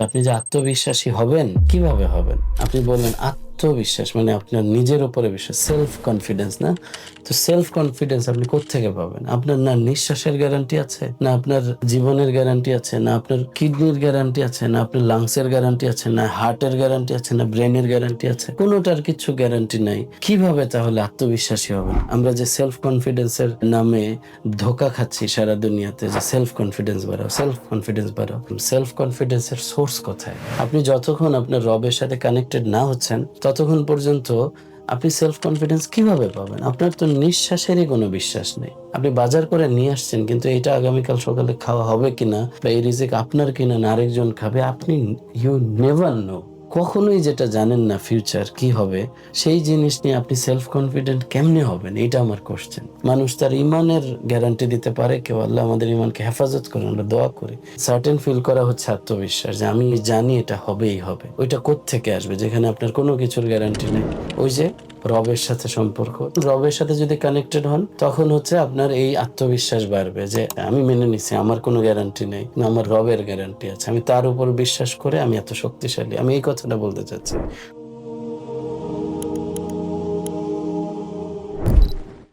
আপনি যে আত্মবিশ্বাসী হবেন কীভাবে হবেন? আপনি বললেন আত্মবিশ্বাস মানে আপনার নিজের উপরে বিশ্বাস সেলফ কনফিডেন্স না? তো সেলফ কনফিডেন্স আপনি কোত্থেকে পাবেন? আপনার না নিঃশ্বাসের গ্যারান্টি আছে, না আপনার জীবনের গ্যারান্টি আছে, না আপনার কিডনির গ্যারান্টি আছে, না আপনার লাংসের গ্যারান্টি আছে, না হার্টের গ্যারান্টি আছে, না ব্রেনের গ্যারান্টি আছে? কোনোটার কিছু গ্যারান্টি নাই। কীভাবে তাহলে আত্মবিশ্বাসী হবেন? আমরা যে সেলফ কনফিডেন্সের নামে ধোকা খাচ্ছি সারা দুনিয়াতে, যে সেলফ কনফিডেন্স বাড়াও সেলফ কনফিডেন্স বাড়াও। সেলফ কনফিডেন্সের সোর্স কোথায়? আপনি যতক্ষণ আপনার রবের সাথে কানেক্টেড না হচ্ছেন ততক্ষণ পর্যন্ত আপনি সেলফ কনফিডেন্স কীভাবে পাবেন? আপনার তো নিঃশ্বাসেরই কোনো বিশ্বাস নেই। আপনি বাজার করে নিয়ে আসছেন, কিন্তু এটা আগামীকাল সকালে খাওয়া হবে কিনা বা এই রিজিক আপনার কিনা না, আরেকজন খাবে, আপনি ইউ নেভার নো কখনোই যেটা জানেন না ফিউচার কি হবে, সেই জিনিস নিয়ে আপনি সেলফ কনফিডেন্ট কেমনে হবেন? এটা আমার কোশ্চেন মানুষ তার ইমানের গ্যারান্টি দিতে পারে, কেউ আল্লাহ আমাদের ইমানকে হেফাজত করে, আমরা দোয়া করি। সার্টেন ফিল করা হচ্ছে আত্মবিশ্বাস যে আমি জানি এটা হবেই হবে। ওইটা থেকে আসবে? যেখানে আপনার কোনো কিছুর গ্যারান্টি নেই। ওই যে রবের সাথে সম্পর্ক। রবের সাথে যদি কানেক্টেড হন, তখন হচ্ছে আপনার এই আত্মবিশ্বাস বাড়বে যে, আমি মেনে নিছি, আমার কোনো গ্যারান্টি নেই, না আমার রবের গ্যারান্টি আছে। আমি তার উপর বিশ্বাস করে আমি এত শক্তিশালী। আমি এই কথাটা বলতে চাচ্ছি।